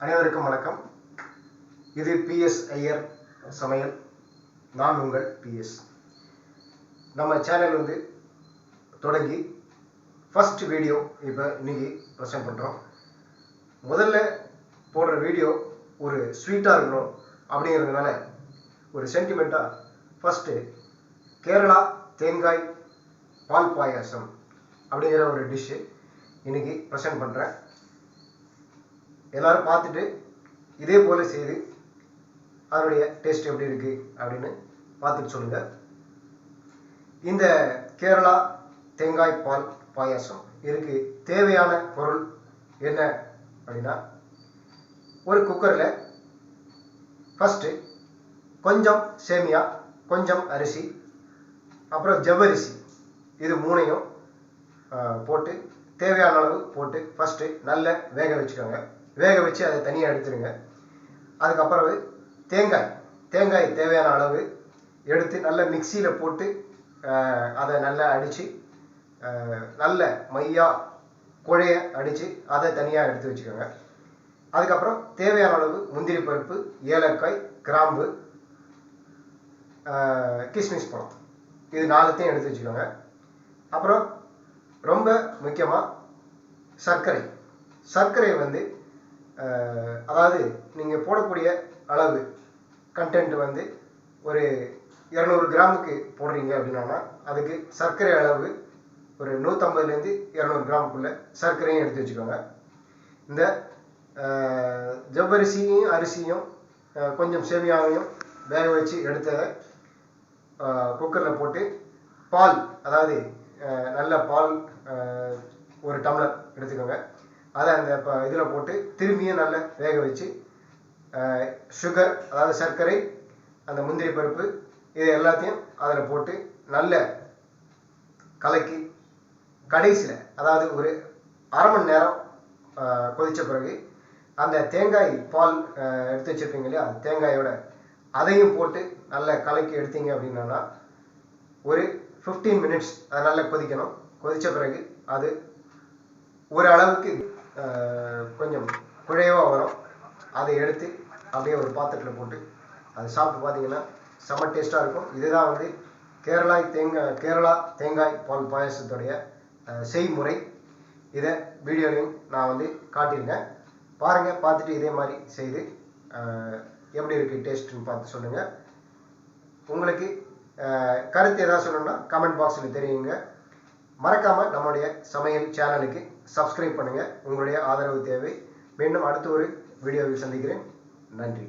அனைவருக்கும் வணக்கம். இது பிஎஸ் ஐயர் சமையல். நான் உங்கள் பிஎஸ் நம்ம சேனல் வந்து தொடங்கி ஃபஸ்ட் வீடியோ இப்போ இன்னைக்கு ப்ரெசென்ட் பண்ணுறோம் முதல்ல போடுற வீடியோ ஒரு ஸ்வீட்டாக இருக்கணும் அப்படிங்கிறதுனால ஒரு சென்டிமெண்ட்டாக ஃபஸ்ட்டு கேரளா தேங்காய் பால் பாயாசம் அப்படிங்கிற ஒரு டிஷ்ஷு இன்னைக்கு ப்ரெசென்ட் பண்ணுறேன் எல்லாரும் பார்த்துட்டு இதே போல செய்து அதனுடைய டேஸ்ட் எப்படி இருக்கு அப்படின்னு பார்த்துட்டு சொல்லுங்க. இந்த கேரளா தேங்காய் பால் பாயாசம் இதுக்கு தேவையான பொருள் என்ன அப்படின்னா ஒரு குக்கரில் ஃபஸ்ட்டு கொஞ்சம் சேமியா கொஞ்சம் அரிசி அப்புறம் ஜவ்வரிசி இது மூணையும் போட்டு தேவையான அளவு போட்டு ஃபஸ்ட்டு நல்ல வேக வச்சுக்கோங்க. வேக வச்சு அதை தனியாக எடுத்துருங்க. அதுக்கப்புறம் தேங்காய் தேங்காய் தேவையான அளவு எடுத்து நல்ல மிக்சியில் போட்டு அதை நல்லா அடித்து நல்ல மையா குழைய அடித்து அதை தனியாக எடுத்து வச்சுக்கோங்க. அதுக்கப்புறம் தேவையான அளவு முந்திரி பருப்பு ஏலக்காய் கிராம்பு கிஸ்மிஸ் பழம். இது நாலுத்தையும் எடுத்து வச்சுக்கோங்க. அப்புறம் ரொம்ப முக்கியமாக சர்க்கரை. சர்க்கரை வந்து அதாவது நீங்கள் போடக்கூடிய அளவு கண்டென்ட் வந்து ஒரு இரநூறு கிராமுக்கு போடுறீங்க அப்படின்னா அதுக்கு சர்க்கரை அளவு ஒரு நூற்றம்பதுலேருந்து இரநூறு கிராமுக்குள்ள சர்க்கரையும் எடுத்து வச்சுக்கோங்க. இந்த ஜவ்வரிசியும் அரிசியும் கொஞ்சம் சேமியாவையும் வேக வச்சு எடுத்ததை குக்கரில் போட்டு பால் அதாவது நல்ல பால் ஒரு டம்ளர் எடுத்துக்கோங்க. அதை அந்த இதில் போட்டு திரும்பியும் நல்லா வேக வச்சு சுகர் அதாவது சர்க்கரை அந்த முந்திரி பருப்பு இது எல்லாத்தையும் அதில் போட்டு நல்ல கலக்கி கடைசியில் அதாவது ஒரு அரை மணி நேரம் கொதித்த பிறகு அந்த தேங்காய் பால் எடுத்து வச்சுருப்பீங்க இல்லையா அந்த தேங்காயோட அதையும் போட்டு நல்லா கலக்கி எடுத்தீங்க அப்படின்னா ஒரு ஃபிஃப்டீன் மினிட்ஸ் அதை நல்லா கொதிக்கணும். கொதித்த பிறகு அது ஒரு அளவுக்கு கொஞ்சம் குழைவாக வரும். அதை எடுத்து அப்படியே ஒரு பாத்திரத்தில் போட்டு அது சாப்பிட்டு பார்த்தீங்கன்னா செம்ம டேஸ்ட்டாக இருக்கும். இதுதான் வந்து கேரளா தேங்காய் கேரளா தேங்காய் பால் பாயசத்துடைய செய்முறை. இதை வீடியோலையும் நான் வந்து காட்டியிருக்கேன். பாருங்கள் பார்த்துட்டு இதே மாதிரி செய்து எப்படி இருக்குது டேஸ்ட்டுன்னு பார்த்து சொல்லுங்கள் உங்களுக்கு கருத்து எதாவது சொல்லணும்னா கமெண்ட் பாக்ஸில் தெரியுங்க மறக்காமல் நம்முடைய சமையல் சேனலுக்கு சப்ஸ்கிரைப் பண்ணுங்கள் உங்களுடைய ஆதரவு தேவை. மீண்டும் அடுத்த ஒரு வீடியோவில் சந்திக்கிறேன். நன்றி.